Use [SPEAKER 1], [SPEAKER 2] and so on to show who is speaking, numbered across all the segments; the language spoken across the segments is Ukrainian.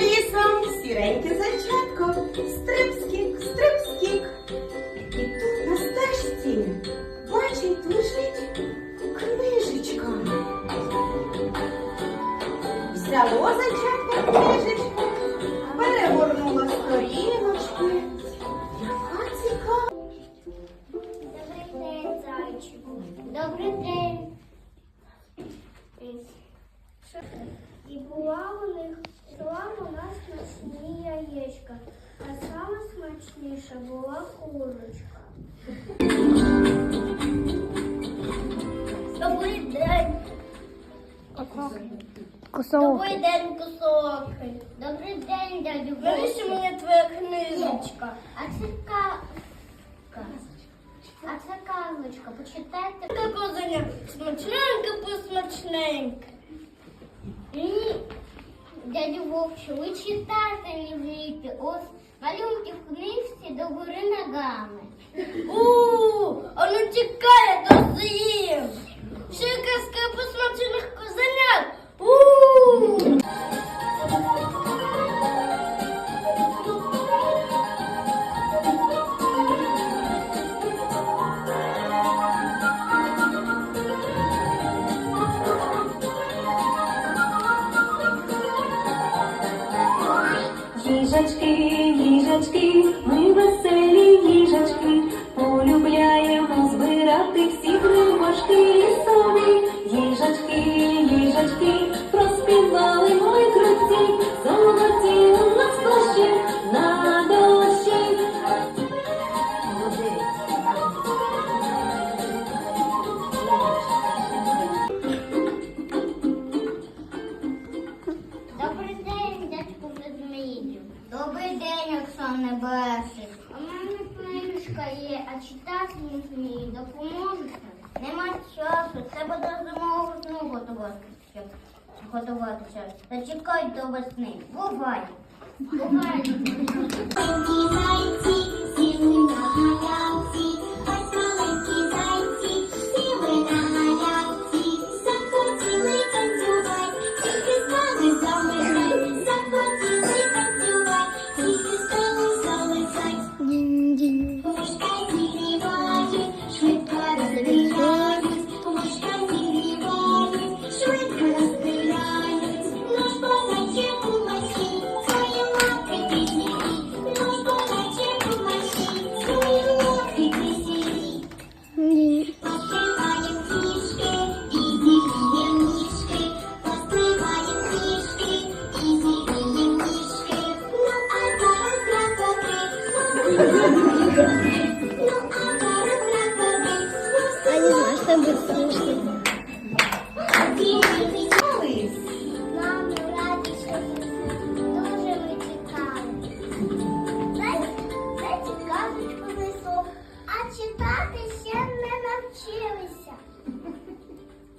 [SPEAKER 1] лісом сіреньке зайчатко, стрибскік, стрибскік. І тут на стежці бачить лежить книжечка. Взяло зайчатко книжечку, перегорнуло сторіночки. Яка цікава.
[SPEAKER 2] Добрий день, зайчику. Добрий день. І була у них була у нас смачні яєчка, а саме смачніша була курочка. Добрий день. Добрий день, кусоки. Добрий день, дядю. Навіщо мені твоя книжечка? А це казка. А це казочка. Почитайте. Така козаня смачненька, посмачненька. Ні, дядю Вовче, ви читати не вмієте. Ось малюнки в книжці до гори ногами. У, а ну тікає до з'їм. Ще казка
[SPEAKER 3] Їжачки, їжачки, ми веселі їжачки, полюбляємо збирати всі грибочки лісові.
[SPEAKER 2] їжечки. Книжка є, а читати не вмію. Допоможете? Нема часу. Треба до зимового сну готуватися. Готуватися. Зачекай до весни. Бувай. Бувай.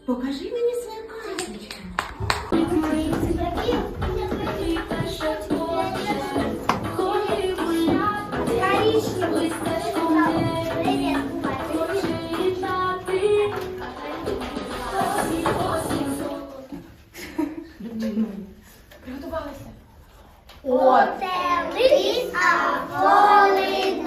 [SPEAKER 1] Покажи мені свою казочку.
[SPEAKER 2] Привіт, Отелись, а воли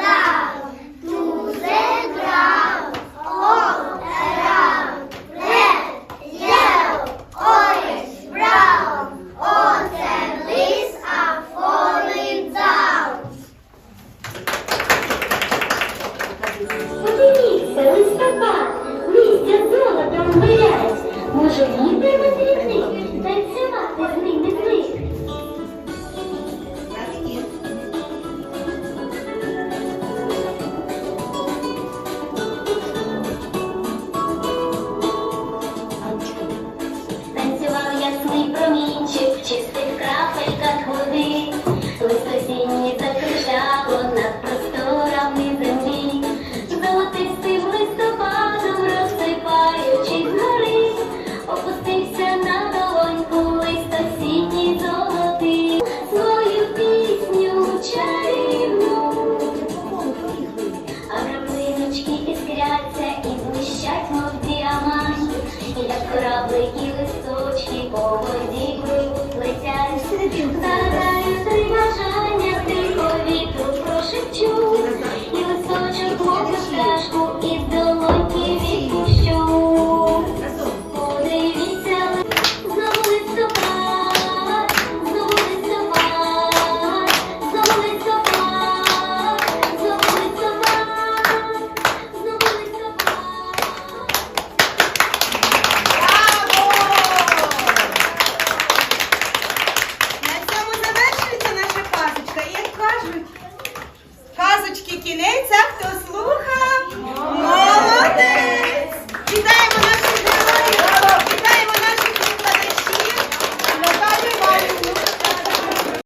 [SPEAKER 4] і